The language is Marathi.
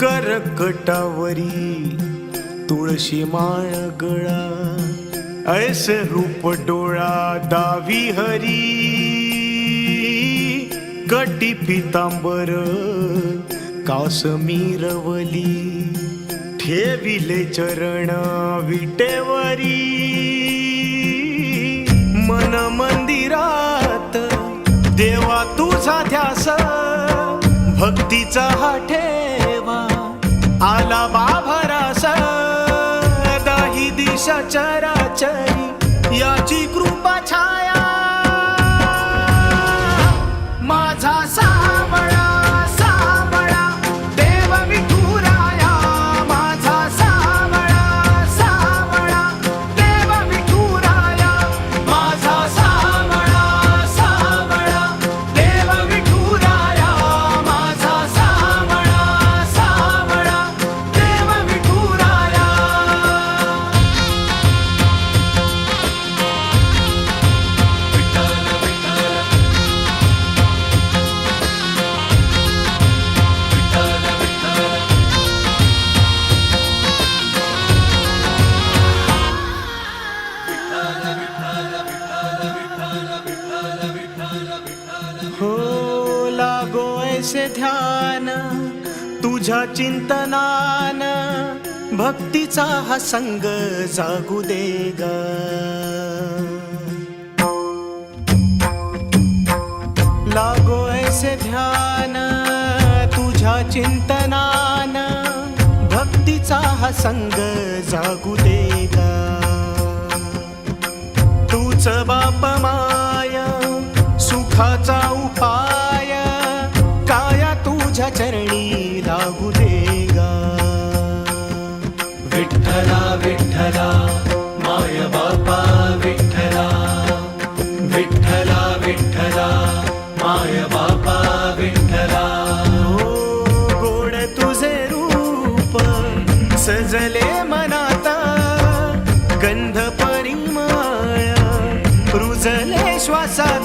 करकटावरी तुळशी माळ गळा ऐस रूप डोळा दावी हरी कटी पितांबर कासमीरवली ठेविले चरण विटेवरी. मन मंदिरात देवा तुझा ध्यास भक्तीचा हा ठेव दाही दिशा याची कृपा छाया ऐसे ध्यान तुझ्या चिंतनान भक्तीचा हा संग जागू दे ग. लागो ऐसे ध्यान तुझ्या चिंतनान भक्तीचा हा संग जागू दे ग. तूच बापमा चरणी लागू देगा. विठ्ठला विठ्ठला माय बापा विठ्ठला. विठ्ठला विठ्ठला माय बापा विठ्ठला. हो गोड तुझे रूप सजले मनाता. गंध परिमाया रुजले श्वासा